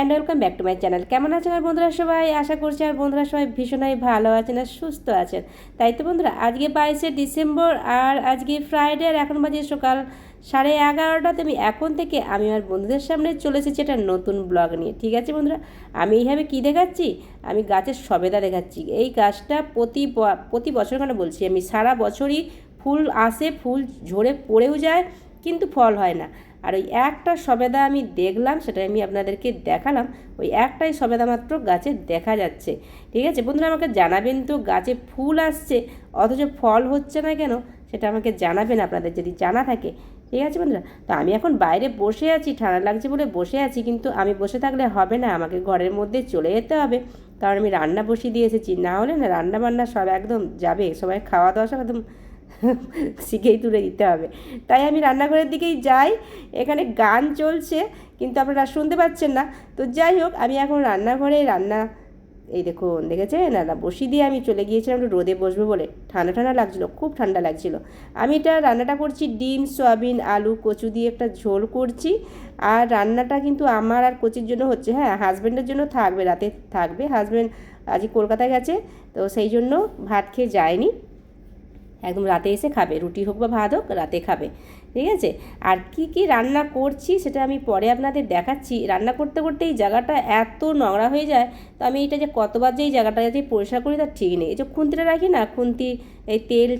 And welcome back to my channel কেমন আছেন আর বন্ধুরা সবাই? আশা করছি আর বন্ধুরা সবাই ভীষণই ভালো আছেন আর সুস্থ আছেন। তাই তো বন্ধুরা, আজকে বাইশে ডিসেম্বর আর আজকে ফ্রাইডে আর এখন বাজে সকাল সাড়ে এগারোটাতে আমি এখন থেকে আমি আমার বন্ধুদের সামনে চলে এসেছি একটা নতুন ব্লগ নিয়ে। ঠিক আছে বন্ধুরা? আমি এইভাবে কী দেখাচ্ছি? আমি গাছের সবেদা দেখাচ্ছি। এই গাছটা প্রতি প্রতি বছর কেন বলছি? আমি সারা বছরই ফুল আসে, ফুল ঝরে পড়েও যায়, কিন্তু ফল হয় না। আর ওই একটা সবেদা আমি দেখলাম সেটা আমি আপনাদেরকে দেখালাম, ওই একটাই সবেদা মাত্র গাছে দেখা যাচ্ছে। ঠিক আছে? বন্ধুরা, আমাকে জানাবেন তো, গাছে ফুল আসছে, অথচ ফল হচ্ছে না কেন? সেটা আমাকে জানাবেন আপনাদের যদি জানা থাকে। ঠিক আছে বন্ধুরা? তো আমি এখন বাইরে বসে আছি, ঠান্ডা লাগছে বলে বসে আছি, কিন্তু আমি বসে থাকলে হবে না, আমাকে ঘরের মধ্যে চলে যেতে হবে। কারণ আমি রান্না বসিয়ে দিয়ে এসেছি না হলে না রান্না বান্না সব একদম যাবে, সবাই খাওয়া দাওয়া সব একদম শিখেই তুলে দিতে হবে। তাই আমি রান্নাঘরের দিকেই যাই, এখানে গান চলছে, কিন্তু আপনারা শুনতে পাচ্ছেন না। তো যাই হোক, আমি এখন রান্নাঘরে রান্না, এই দেখুন, দেখেছেন? রান্না বসিয়ে দিয়ে আমি চলে গিয়েছিলাম, একটু রোদে বসবো বলে। ঠান্ডা ঠান্ডা লাগছিল, খুব ঠান্ডা লাগছিল। আমি এটা রান্নাটা করছি ডিম, সয়াবিন, আলু, কচু দিয়ে একটা ঝোল করছি। আর রান্নাটা কিন্তু আমার আর কচির জন্য হচ্ছে হ্যাঁ হাজব্যান্ডের জন্য থাকবে, রাতে থাকবে। হাজব্যান্ড আজকে কলকাতায় গেছে, তো সেই জন্য ভাত খেয়ে যায়নি। একদম রাতে এসে খাবে, রুটি হোক বা ভাত হোক রাতে খাবে, ঠিক আছে? আর কি কি রান্না করছি সেটা আমি পরে আপনাদের দেখাচ্ছি। রান্না করতে করতে এই জায়গাটা এত নোংরা হয়ে যায়, তো আমি এটা যে কতবার যে এই জায়গাটা যে পরিষ্কার করি তার ঠিক নেই। এই যে খুন্তিটা রাখি না, খুন্তি, এই তেল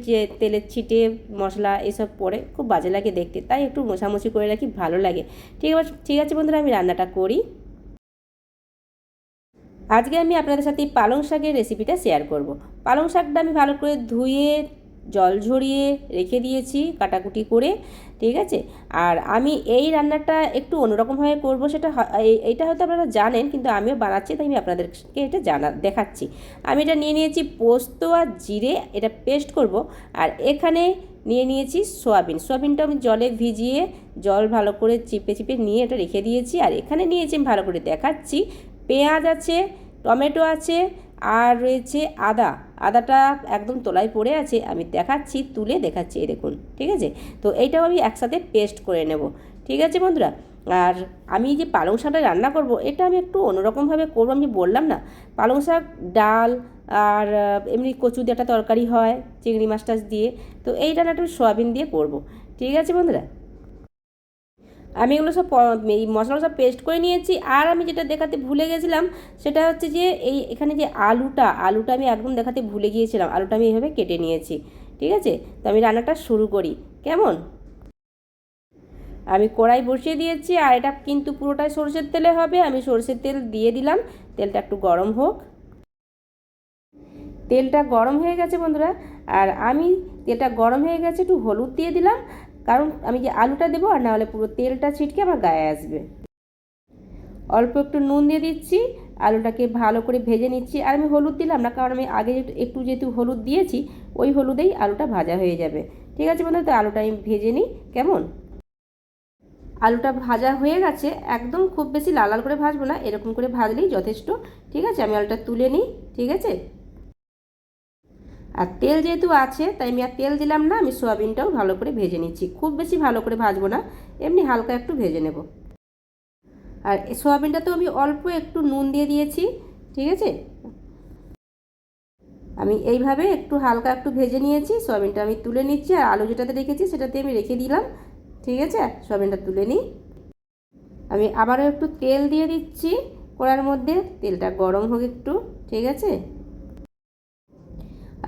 তেলের ছিটে মশলা এসব পরে খুব বাজে লাগে দেখতে, তাই একটু মোছামুছি করে রাখি, ভালো লাগে। ঠিক আছে ঠিক আছে বন্ধুরা, আমি রান্নাটা করি। আজকে আমি আপনাদের সাথে পালং শাকের রেসিপিটা শেয়ার করব। পালং শাকটা আমি ভালো করে ধুয়ে জল ঝরিয়ে রেখে দিয়েছি কাটাকুটি করে, ঠিক আছে? আর আমি এই রান্নাটা একটু অন্যরকমভাবে করব, সেটা এইটা হয়তো আপনারা জানেন, কিন্তু আমিও বানাচ্ছি, তাই আমি আপনাদেরকে এটা জানা, দেখাচ্ছি। আমি এটা নিয়ে নিয়েছি পোস্ত আর জিরে, এটা পেস্ট করব, আর এখানে নিয়ে নিয়েছি সোয়াবিন। সোয়াবিনটা আমি জলে ভিজিয়ে জল ভালো করে চিপে চিপে নিয়ে এটা রেখে দিয়েছি, আর এখানে নিয়েছি, আমি ভালো করে দেখাচ্ছি, পেঁয়াজ আছে, টমেটো আছে আর রয়েছে আদা। আদাটা একদম তোলায় পড়ে আছে, আমি দেখাচ্ছি, তুলে দেখাচ্ছি, এই দেখুন, ঠিক আছে? তো এইটাও আমি একসাথে পেস্ট করে নেব, ঠিক আছে বন্ধুরা? আর আমি যে পালং শাকটা রান্না করব, এটা আমি একটু অন্যরকমভাবে করব, আমি বললাম না। পালং শাক, ডাল আর এমনি কচু দিয়ে একটা তরকারি হয়, চিংড়ি মাছ টাছ দিয়ে, তো এই রান্নাটা আমি সয়াবিন দিয়ে করব, ঠিক আছে বন্ধুরা? আমি এগুলো সব এই মশলা সব পেস্ট করে নিয়েছি। আর আমি যেটা দেখাতে ভুলে গেছিলাম, সেটা হচ্ছে যে এই এখানে যে আলুটা আলুটা আমি একদম দেখাতে ভুলে গিয়েছিলাম। আলুটা আমি এইভাবে কেটে নিয়েছি, ঠিক আছে? তো আমি রান্নাটা শুরু করি। কেমন? আমি কড়াই বসিয়ে দিয়েছি, আর এটা কিন্তু পুরোটাই সরষের তেলে হবে। আমি সরষের তেল দিয়ে দিলাম। তেলটা একটু গরম হোক। তেলটা গরম হয়ে গেছে বন্ধুরা। আর আমি তেলটা গরম হয়ে গেছে, একটু হলুদ দিয়ে দিলাম। কারণ আমি যে আলুটা দেবো আর না হলে পুরো তেলটা ছিটকে আমার গায়ে আসবে। অল্প একটু নুন দিয়ে দিচ্ছি, আলুটাকে ভালো করে ভেজে নিচ্ছি। আর আমি হলুদ দিলাম না, কারণ আমি আগে একটু যেহেতু হলুদ দিয়েছি, ওই হলুদেই আলুটা ভাজা হয়ে যাবে। ঠিক আছে বন্ধুরা, তো আলুটা আমি ভেজে নিই, কেমন? আলুটা ভাজা হয়ে গেছে, একদম খুব বেশি লাল লাল করে ভাজবো না, এরকম করে ভাজলেই যথেষ্ট। ঠিক আছে, আমি আলুটা তুলে নিই, ঠিক আছে? আর তেল যেহেতু আছে, তাই আমি আর তেল দিলাম না, আমি সোয়াবিনটাও ভালো করে ভেজে নিচ্ছি। খুব বেশি ভালো করে ভাজবো না, এমনি হালকা একটু ভেজে নেব। আর এই সোয়াবিনটাতেও আমি অল্প একটু নুন দিয়ে দিয়েছি, ঠিক আছে? আমি এইভাবে একটু হালকা একটু ভেজে নিয়েছি, সোয়াবিনটা আমি তুলে নিচ্ছি, আর আলু যেটাতে রেখেছি সেটাতে আমি রেখে দিলাম, ঠিক আছে? সোয়াবিনটা তুলে নিই। আমি আবারও একটু তেল দিয়ে দিচ্ছি, কড়ার মধ্যে, তেলটা গরম হোক একটু, ঠিক আছে?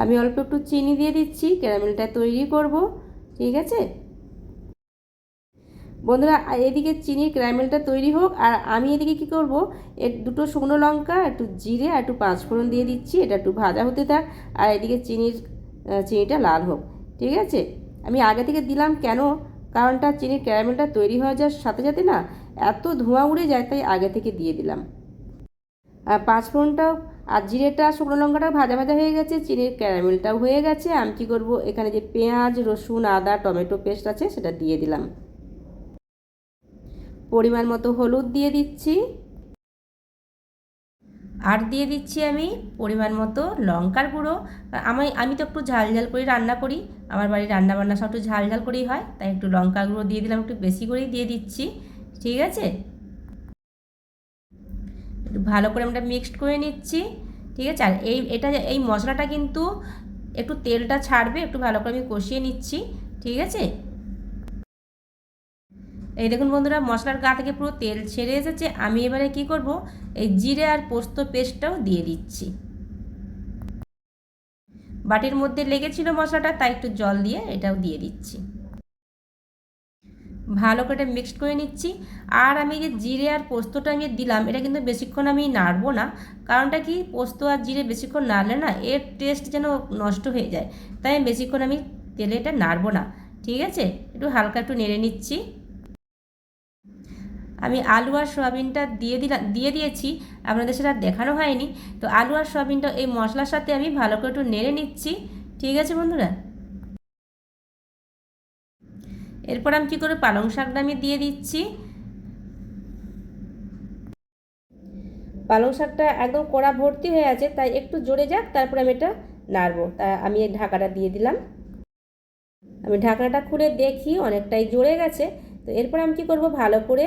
আমি অল্প একটু চিনি দিয়ে দিচ্ছি, ক্যারামেলটা তৈরি করব, ঠিক আছে? বন্ধুরা এদিকে চিনির ক্যারামেলটা তৈরি হোক, আর আমি এদিকে কি করব এর দুটো শুকনো লঙ্কা, একটু জিরে আর একটু পাঁচফোড়ন দিয়ে দিচ্ছি, এটা একটু ভাজা হতে থাক, আর এদিকে চিনির চিনিটা লাল হোক, ঠিক আছে? আমি আগে থেকে দিলাম কেন? কারণটা চিনির ক্যারামেলটা তৈরি হয়ে যাওয়ার সাথে সাথে না, এত ধোঁয়া উড়ে যায়, তাই আগে থেকে দিয়ে দিলাম। আর পাঁচফোড়নটাও আর জিরেটা, শুকনো লঙ্কাটা ভাজা ভাজা হয়ে গেছে, চিনির ক্যারামেলটাও হয়ে গেছে। আমি কী করব? এখানে যে পেঁয়াজ, রসুন, আদা, টমেটো পেস্ট আছে, সেটা দিয়ে দিলাম। পরিমাণ মতো হলুদ দিয়ে দিচ্ছি। আর দিয়ে দিচ্ছি আমি পরিমাণ মতো লঙ্কার গুঁড়ো। আমি আমি তো একটু ঝাল ঝাল করে রান্না করি। আমার বাড়ির রান্না বান্না সব একটু ঝাল ঝাল করেই হয়, তাই একটু লঙ্কা গুঁড়ো দিয়ে দিলাম, একটু বেশি করেই দিয়ে দিচ্ছি। ঠিক আছে? ভালো করে আমরা মিক্সড করে নিচ্ছি, ঠিক আছে? আর এই, এটা এই মশলাটা কিন্তু একটু তেলটা ছাড়বে, একটু ভালো করে আমি কষিয়ে নিচ্ছি, ঠিক আছে? এই দেখুন বন্ধুরা, মশলার গা থেকে পুরো তেল ছেড়ে এসেছে। আমি এবারে কি করব? এই জিরে আর পোস্ত পেস্টটাও দিয়ে দিচ্ছি। বাটির মধ্যে লেগেছিল মশলাটা, তাই একটু জল দিয়ে এটাও দিয়ে দিচ্ছি। ভালো করে মিক্সড করে নিচ্ছি। আর আমি যে জিরে আর পোস্তটা আমি দিলাম, এটা কিন্তু বেশিক্ষণ আমি নাড়বো না। কারণটা কি? পোস্ত আর জিরে বেশিক্ষণ নাড়লে না, এর টেস্ট যেন নষ্ট হয়ে যায়। তাই বেশিক্ষণ আমি তেলে এটা নাড়বো না। ঠিক আছে? একটু হালকা একটু নেড়ে নিচ্ছি। আমি আলু আর সয়াবিনটা দিয়ে দিলাম দিয়ে দিয়েছি। আপনাদের সেটা দেখানো হয়নি। তো আলু আর সয়াবিনটা এই মশলার সাথে আমি ভালো করে একটু নেড়ে নিচ্ছি। ঠিক আছে বন্ধুরা? এরপর আমি কী করে পালং শাকটা আমি দিয়ে দিচ্ছি? পালং শাকটা একদম কড়া ভর্তি হয়ে আছে, তাই একটু জোরে যাক, তারপর আমি এটা নাড়বো। তা আমি এই ঢাকাটা দিয়ে দিলাম। আমি ঢাকনাটা খুলে দেখি, অনেকটাই জোরে গেছে। তো এরপর আমি কী করব, ভালো করে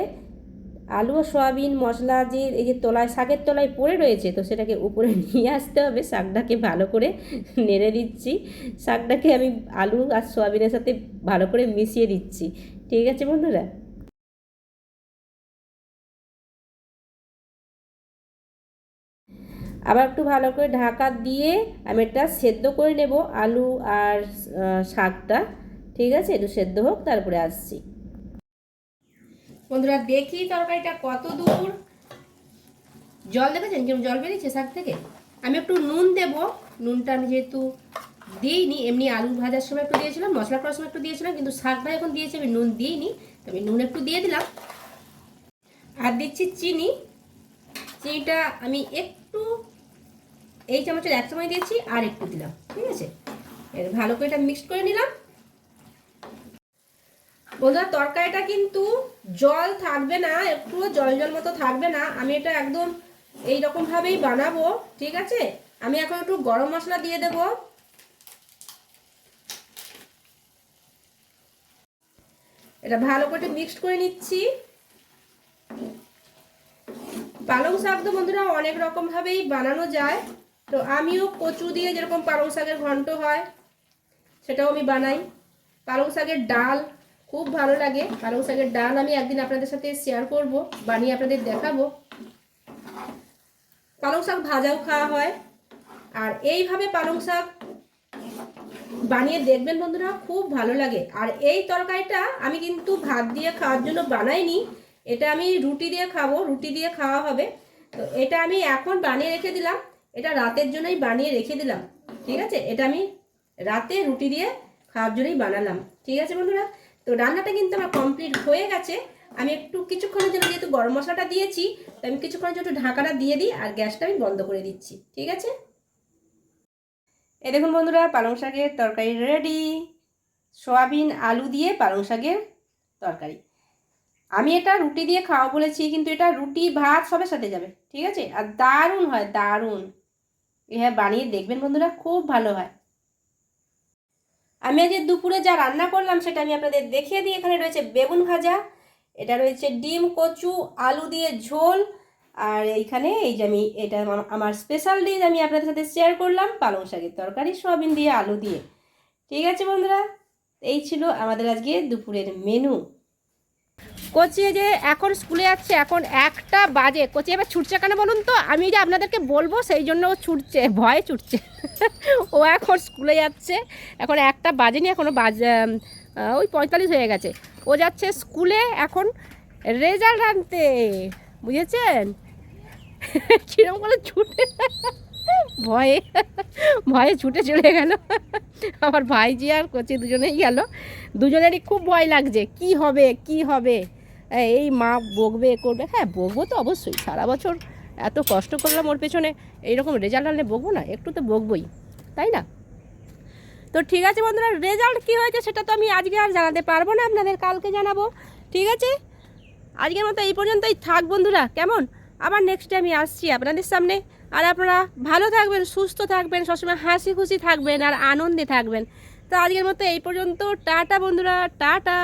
আলু ও সয়াবিন মশলা যে এই যে তলায়, শাকের তলায় পড়ে রয়েছে, তো সেটাকে উপরে নিয়ে আসতে হবে। শাকটাকে ভালো করে নেড়ে দিচ্ছি। শাকটাকে আমি আলু আর সয়াবিনের সাথে ভালো করে মিশিয়ে দিচ্ছি। ঠিক আছে বন্ধুরা? আবার একটু ভালো করে ঢাকা দিয়ে আমি এটা সেদ্ধ করে নেব আলু আর শাকটা। ঠিক আছে? একটু সেদ্ধ হোক, তারপরে আসছি। বন্ধুরা, দেখি তরকারিটা কত দূর? জল দেখেছেন? কীরকম জল বেরিয়েছে শাক থেকে? আমি একটু নুন দেব। নুনটা আমি যেহেতু দিইনি, এমনি আলু ভাজার সময় একটু দিয়েছিলাম, মশলা করার সময় একটু দিয়েছিলাম, কিন্তু শাকটা এখন দিয়েছি, আমি নুন দিইনি, তো আমি নুন একটু দিয়ে দিলাম। আর দিচ্ছি চিনি। চিনিটা আমি একটু, এই চামচের এক চামচ দিয়েছি আর একটু দিলাম, ঠিক আছে? ভালো করে এটা মিক্সড করে নিলাম। বন্ধুরা তরকারিটা কিন্তু জল থাকবে না একটু জল জল মতো থাকবে না। আমি এটা একদম এই রকমভাবেই বানাবো, ঠিক আছে? আমি এখন একটু গরম মশলা দিয়ে দেব। এটা ভালো করে মিক্সড করে নিচ্ছি। পালং শাক তো বন্ধুরা অনেক রকমভাবেই বানানো যায়। তো আমিও কচু দিয়ে যেরকম পালং শাকের ঘন্ট হয়, সেটাও আমি বানাই। পালং শাকের ডাল খুব ভালো লাগে। পালং শাকের ডাল আমি একদিন আপনাদের সাথে শেয়ার করব, বানিয়ে আপনাদের দেখাবো। পালং শাক ভাজাও খাওয়া হয়। আর এইভাবে পালং শাক বানিয়ে দেখবেন বন্ধুরা, খুব ভালো লাগে। আর এই তরকারিটা আমি কিন্তু ভাত দিয়ে খাওয়ার জন্য বানাইনি। এটা আমি রুটি দিয়ে খাব, রুটি দিয়ে খাওয়া হবে। তো এটা আমি এখন বানিয়ে রেখে দিলাম। এটা রাতের জন্যই বানিয়ে রেখে দিলাম। ঠিক আছে? এটা আমি রাতে রুটি দিয়ে খাওয়ার জন্যই বানালাম। ঠিক আছে বন্ধুরা? তো রান্নাটা কিন্তু আমার কমপ্লিট হয়ে গেছে। আমি একটু কিছুক্ষণের জন্য যেহেতু গরম মশলাটা দিয়েছি, তো আমি কিছুক্ষণের জন্য একটু ঢাকাটা দিয়ে দিই আর গ্যাসটা আমি বন্ধ করে দিচ্ছি। ঠিক আছে? এ দেখুন বন্ধুরা, পালং শাকের তরকারি রেডি সয়াবিন, আলু দিয়ে পালং শাকের তরকারি। আমি এটা রুটি দিয়ে খাওয়া বলেছি, কিন্তু এটা রুটি, ভাত সবের সাথে যাবে। ঠিক আছে? আর দারুণ হয়, দারুণ। এ হ্যাঁ বানিয়ে দেখবেন বন্ধুরা, খুব ভালো হয়। আমি আজকে দুপুরে যা রান্না করলাম সেটা আমি আপনাদের দেখিয়ে দিই। এখানে রয়েছে বেগুন ভাজা, এটা রয়েছে ডিম, কচু, আলু দিয়ে ঝোল, আর এইখানে এই যে আমি, এটা আমার স্পেশাল ডিশ আমি আপনাদের সাথে শেয়ার করলাম, পালং শাকের তরকারি, সোয়াবিন দিয়ে, আলু দিয়ে। ঠিক আছে বন্ধুরা, এই ছিল আমাদের আজকে দুপুরের মেনু কোচি যে এখন স্কুলে যাচ্ছে, এখন একটা বাজে। কোচি, এবার ছুটছে কেন বলুন তো? আমি যে আপনাদেরকে বলব, সেই জন্য ও ছুটছে, ভয়ে ছুটছে। ও এখন স্কুলে যাচ্ছে, এখন একটা বাজেনি এখনও বাজ ওই পঁয়তাল্লিশ হয়ে গেছে। ও যাচ্ছে স্কুলে এখন রেজাল্ট আনতে, বুঝেছেন? কিরম করে ছুটে ভয়ে ভয়ে ছুটে চলে গেল। আমার ভাইজি আর কোচি দুজনেই গেল। দুজনেরই খুব ভয় লাগছে, কি হবে কি হবে? এই মা বকবে, করবে। হ্যাঁ বকবো তো অবশ্যই। সারা বছর এত কষ্ট করলাম ওর পেছনে। এইরকম রেজাল্ট আনলে বকবো না, একটু তো বকবই, তাই না? তো ঠিক আছে বন্ধুরা রেজাল্ট কী হয়েছে সেটা তো আমি আজকে আর জানাতে পারব না, আপনাদের কালকে জানাব। ঠিক আছে? আজকের মতো এই পর্যন্তই থাক বন্ধুরা, কেমন? আবার নেক্সট আমি আসছি আপনাদের সামনে। আর আপনারা ভালো থাকবেন, সুস্থ থাকবেন, সবসময় হাসি খুশি থাকবেন আর আনন্দে থাকবেন। তো আজকের মতো এই পর্যন্ত। টাটা বন্ধুরা, টাটা।